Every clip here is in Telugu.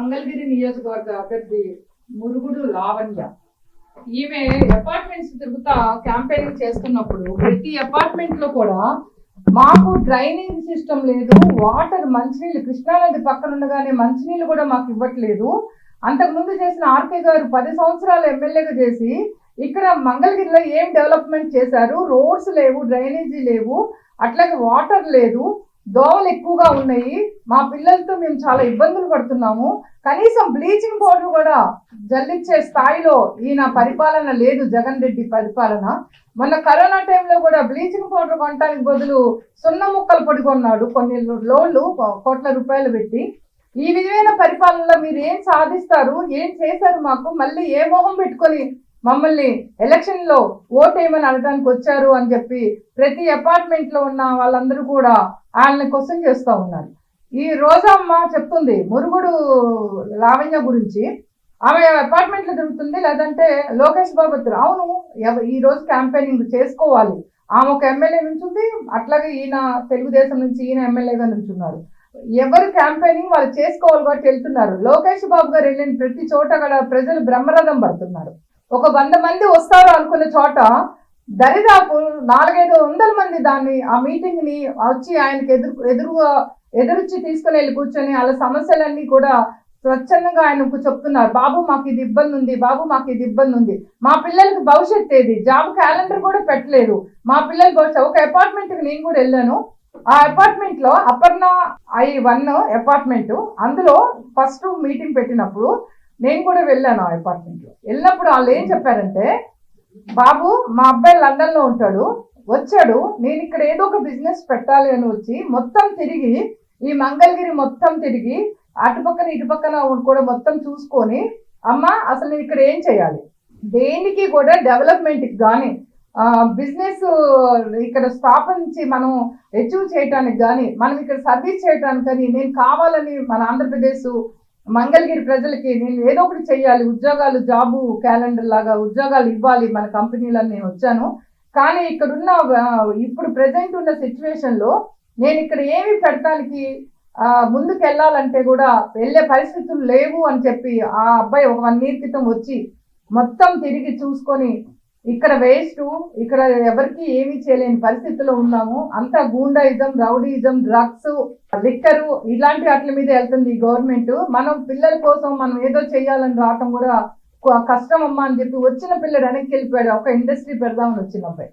మంగళగిరి నియోజకవర్గ అభ్యర్థి మురుగుడు లావణ్య. ఈమె అపార్ట్మెంట్స్ తిరుగుతా క్యాంపెయినింగ్ చేస్తున్నప్పుడు ప్రతి అపార్ట్మెంట్లో కూడా మాకు డ్రైనేజ్ సిస్టమ్ లేదు వాటర్ మంచినీళ్ళు కృష్ణానది పక్కన ఉండగానే మంచినీళ్ళు కూడా మాకు ఇవ్వట్లేదు. అంతకుముందు చేసిన ఆర్కే గారు పది సంవత్సరాలు ఎమ్మెల్యేగా చేసి ఇక్కడ మంగళగిరిలో ఏం డెవలప్మెంట్ చేశారు? రోడ్స్ లేవు డ్రైనేజీ లేవు అట్లాగే వాటర్ లేదు. దోమలు ఎక్కువగా ఉన్నాయి. మా పిల్లలతో మేము చాలా ఇబ్బందులు పడుతున్నాము. కనీసం బ్లీచింగ్ పౌడర్ కూడా జల్లించే స్థాయిలో ఈయన పరిపాలన లేదు జగన్ రెడ్డి పరిపాలన. మొన్న కరోనా టైంలో కూడా బ్లీచింగ్ పౌడర్ కొనడానికి బదులు సున్న ముక్కలు పొడి కొన్నాడు కొన్ని లోన్లు కోట్ల రూపాయలు పెట్టి. ఈ విధమైన పరిపాలనలో మీరు ఏం సాధిస్తారు? ఏం చేశారు మాకు? మళ్ళీ ఏ మొహం పెట్టుకొని మమ్మల్ని ఎలక్షన్లో ఓటేయమని అనడానికి వచ్చారు అని చెప్పి ప్రతి అపార్ట్మెంట్లో ఉన్న వాళ్ళందరూ కూడా వాళ్ళని క్వశ్చన్ చేస్తూ ఉన్నారు ఈ రోజమ్మ చెప్తుంది మురుగుడు లావణ్య గురించి ఆమె అపార్ట్మెంట్లో తిరుగుతుంది లేదంటే లోకేష్ బాబు అవును ఈ రోజు క్యాంపెయినింగ్ చేసుకోవాలి. ఆమె ఒక ఎమ్మెల్యే నుంచుంది అట్లాగే ఈయన తెలుగుదేశం నుంచి ఈయన ఎమ్మెల్యేగా నుంచున్నారు. ఎవరు క్యాంపెయినింగ్ వాళ్ళు చేసుకోవాలి కాబట్టి వెళ్తున్నారు. లోకేష్ బాబు గారు వెళ్ళిన ప్రతి చోట గల ప్రజలు బ్రహ్మరథం పడుతున్నారు. ఒక వంద మంది వస్తారు అనుకున్న చోట దరిదాపు నాలుగైదు వందల మంది దాన్ని ఆ మీటింగ్ని వచ్చి ఆయనకి ఎదురు ఎదురుగా ఎదురుచ్చి తీసుకుని వెళ్ళి కూర్చొని వాళ్ళ సమస్యలన్నీ కూడా స్వచ్ఛందంగా ఆయనకు చెప్తున్నారు. బాబు మాకు ఇది ఇబ్బంది ఉంది బాబు మాకు ఇది ఇబ్బంది ఉంది. మా పిల్లలకి భవిష్యత్ ఏది? జాబ్ క్యాలెండర్ కూడా పెట్టలేదు. మా పిల్లల భవిష్యత్ ఒక అపార్ట్మెంట్కి నేను కూడా వెళ్ళాను. ఆ అపార్ట్మెంట్లో అపర్ణ ఐ వన్ అపార్ట్మెంట్. అందులో ఫస్ట్ మీటింగ్ పెట్టినప్పుడు నేను కూడా వెళ్ళాను ఆ అపార్ట్మెంట్లో వెళ్ళినప్పుడు వాళ్ళు ఏం చెప్పారంటే బాబు మా అబ్బాయి లండన్లో ఉంటాడు. వచ్చాడు. నేను ఇక్కడ ఏదో ఒక బిజినెస్ పెట్టాలి అని వచ్చి మొత్తం తిరిగి ఈ మంగళగిరి మొత్తం తిరిగి అటుపక్కన ఇటుపక్కన కూడా మొత్తం చూసుకొని అమ్మ అసలు నేను ఇక్కడ ఏం చేయాలి? దేనికి కూడా డెవలప్మెంట్కి కానీ బిజినెస్ ఇక్కడ స్థాపించి మనం అచీవ్ చేయడానికి కానీ మనం ఇక్కడ సర్వీస్ చేయడానికి కానీ నేను కావాలని మన ఆంధ్రప్రదేశ్ మంగళగిరి ప్రజలకి నేను ఏదో ఒకటి చేయాలి ఉద్యోగాలు జాబు క్యాలెండర్ లాగా ఉద్యోగాలు ఇవ్వాలి మన కంపెనీలని నేను వచ్చాను. కానీ ఇక్కడున్న ఇప్పుడు ప్రజెంట్ ఉన్న సిచ్యువేషన్లో నేను ఇక్కడ ఏమి పెట్టడానికి ముందుకు వెళ్ళాలంటే కూడా వెళ్ళే పరిస్థితులు లేవు అని చెప్పి ఆ అబ్బాయి ఒక వన్ ఇయర్ క్రితం వచ్చి మొత్తం తిరిగి చూసుకొని ఇక్కడ వేస్ట్ ఇక్కడ ఎవరికి ఏమీ చేయలేని పరిస్థితిలో ఉన్నాము. అంతా గూండాయిజం రౌడీయిజం డ్రగ్స్ లిక్కరు ఇలాంటి వాటి మీద వెళ్తుంది ఈ గవర్నమెంట్ మనం పిల్లల కోసం మనం ఏదో చేయాలని రావటం కూడా కష్టం అమ్మా అని చెప్పి వచ్చిన పిల్లడు వెనక్కి వెళ్ళిపోయాడు. ఒక ఇండస్ట్రీ పెడదామని వచ్చిన అబ్బాయి.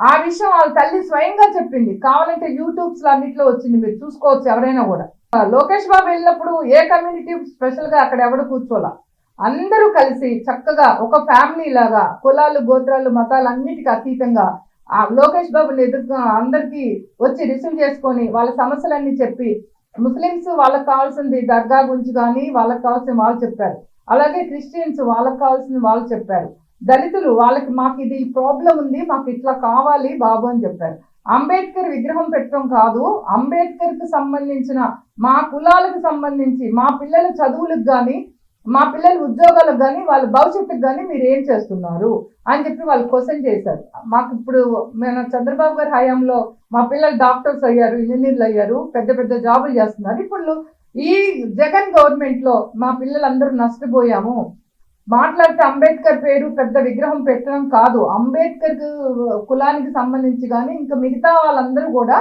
ఆ విషయం వాళ్ళ తల్లి స్వయంగా చెప్పింది. కావాలంటే యూట్యూబ్స్లో వచ్చింది. మీరు చూసుకోవచ్చు ఎవరైనా కూడా. లోకేష్ బాబు వెళ్ళినప్పుడు ఏ కమ్యూనిటీ స్పెషల్గా అక్కడ ఎవడు కూర్చోలా? అందరూ కలిసి చక్కగా ఒక ఫ్యామిలీ లాగా కులాలు గోత్రాలు మతాలు అన్నిటికీ అతీతంగా ఆ లోకేష్ బాబుని ఎదుర్కొ అందరికి వచ్చి రిసీవ్ చేసుకొని వాళ్ళ సమస్యలన్నీ చెప్పి ముస్లిమ్స్ వాళ్ళకి కావాల్సింది దర్గా గురించి కానీ వాళ్ళకి కావాల్సిన వాళ్ళు చెప్పారు. అలాగే క్రిస్టియన్స్ వాళ్ళకి కావాల్సింది వాళ్ళు చెప్పారు. దళితులు వాళ్ళకి మాకు ఇది ప్రాబ్లం ఉంది మాకు ఇట్లా కావాలి బాబు అని చెప్పారు. అంబేద్కర్ విగ్రహం పెట్టడం కాదు అంబేద్కర్కి సంబంధించిన మా కులాలకు సంబంధించి మా పిల్లల చదువులకు కానీ మా పిల్లలు ఉద్యోగాలకు కానీ వాళ్ళ భవిష్యత్తుకు కానీ మీరు ఏం చేస్తున్నారు? అని చెప్పి వాళ్ళు క్వశ్చన్ చేశారు. మాకు ఇప్పుడు మన చంద్రబాబు గారి హయాంలో మా పిల్లలు డాక్టర్స్ అయ్యారు ఇంజనీర్లు అయ్యారు పెద్ద పెద్ద జాబులు చేస్తున్నారు. ఇప్పుడు ఈ జగన్ గవర్నమెంట్లో మా పిల్లలందరూ నష్టపోయాము. మాట్లాడితే అంబేద్కర్ పేరు పెద్ద విగ్రహం పెట్టడం కాదు. అంబేద్కర్ కులానికి సంబంధించి కానీ ఇంకా మిగతా వాళ్ళందరూ కూడా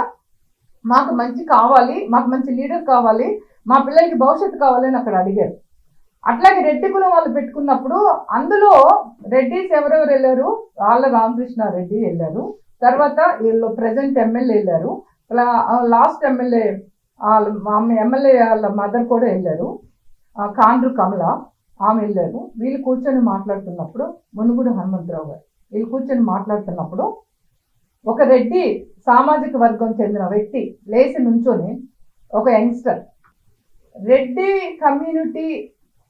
మాకు మంచి కావాలి మాకు మంచి లీడర్ కావాలి మా పిల్లలకి భవిష్యత్తు కావాలని అక్కడ అడిగారు. అట్లాగే రెడ్డి కులం వాళ్ళు పెట్టుకున్నప్పుడు అందులో రెడ్డిస్ ఎవరెవరు వెళ్ళారు? వాళ్ళ రామకృష్ణ రెడ్డి వెళ్ళారు. తర్వాత వీళ్ళు ప్రజెంట్ ఎమ్మెల్యే వెళ్ళారు. లాస్ట్ ఎమ్మెల్యే ఆమె ఎమ్మెల్యే వాళ్ళ మదర్ కూడా వెళ్ళారు. కాండ్రు కమల ఆమె వెళ్ళారు. వీళ్ళు కూర్చొని మాట్లాడుతున్నప్పుడు మునుగుడు హనుమంతరావు గారు వీళ్ళు కూర్చొని మాట్లాడుతున్నప్పుడు ఒక రెడ్డి సామాజిక వర్గం చెందిన వ్యక్తి లేచి నుంచొని ఒక యంగ్స్టర్. రెడ్డి కమ్యూనిటీ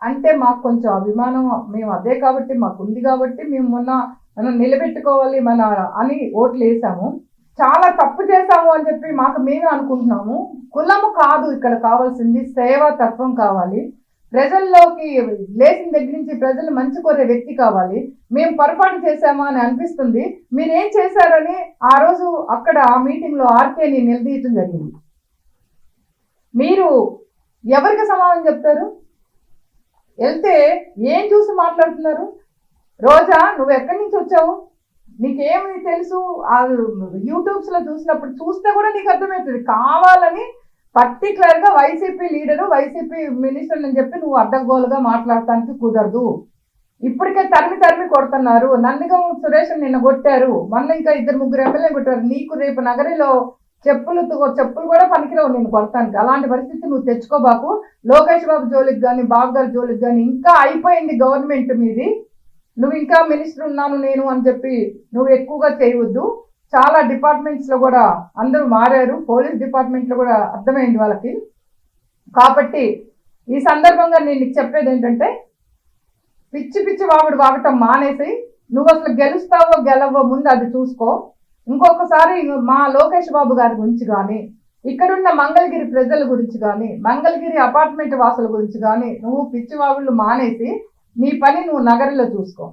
అంటే మాకు కొంచెం అభిమానం మేము అదే కాబట్టి మాకు ఉంది కాబట్టి మేము మొన్న మనం నిలబెట్టుకోవాలి మన అని ఓట్లు వేసాము. చాలా తప్పు చేశాము అని చెప్పి మాకు మేమే అనుకుంటున్నాము. కులము కాదు ఇక్కడ కావాల్సింది సేవా తత్వం కావాలి. ప్రజల్లోకి లేచిన దగ్గర నుంచి ప్రజలు మంచి కోరే వ్యక్తి కావాలి. మేము పొరపాటు చేశామా అని అనిపిస్తుంది. మీరేం చేశారని ఆ రోజు అక్కడ ఆ మీటింగ్లో ఆర్కేని నిలదీయటం జరిగింది. మీరు ఎవరికి సమాధానం చెప్తారు? వెళ్తే ఏం చూసి మాట్లాడుతున్నారు? రోజా నువ్వు ఎక్కడి నుంచి వచ్చావు? నీకేమి తెలుసు? యూట్యూబ్స్లో చూసినప్పుడు చూస్తే కూడా నీకు అర్థమవుతుంది. కావాలని పర్టికులర్గా వైసీపీ లీడరు వైసీపీ మినిస్టర్ అని చెప్పి నువ్వు అడ్డగోలుగా మాట్లాడటానికి కుదరదు. ఇప్పటికే తరిమి తరిమి కొడుతున్నారు. నందిగం సురేష్ నిన్న కొట్టారు. మొన్న ఇంకా ఇద్దరు ముగ్గురు ఎమ్మెల్యే కొట్టారు. నీకు రేపు నగరిలో చెప్పులు చెప్పులు కూడా పనికిరావు నేను కొడతానికి. అలాంటి పరిస్థితి నువ్వు తెచ్చుకోబాకు లోకేష్ బాబు జోలికి కానీ బాబు గారి జోలికి కానీ ఇంకా అయిపోయింది గవర్నమెంట్ మీది. నువ్వు ఇంకా మినిస్టర్ ఉన్నాను నేను అని చెప్పి నువ్వు ఎక్కువగా చేయవద్దు. చాలా డిపార్ట్మెంట్స్లో కూడా అందరూ మారారు. పోలీస్ డిపార్ట్మెంట్లో కూడా అర్థమైంది వాళ్ళకి. కాబట్టి ఈ సందర్భంగా నేను నీకు చెప్పేది ఏంటంటే పిచ్చి పిచ్చి వాగుడు వాగటం మానేసి నువ్వు అసలు గెలుస్తావో గెలవో ముందు అది చూసుకో. ఇంకొకసారి మా లోకేష్ బాబు గారి గురించి కానీ ఇక్కడున్న మంగళగిరి ప్రజల గురించి కానీ మంగళగిరి అపార్ట్మెంట్ వాసుల గురించి కానీ నువ్వు పిచ్చివాగుళ్ళు మానేసి నీ పని నువ్వు నగరంలో చూసుకో.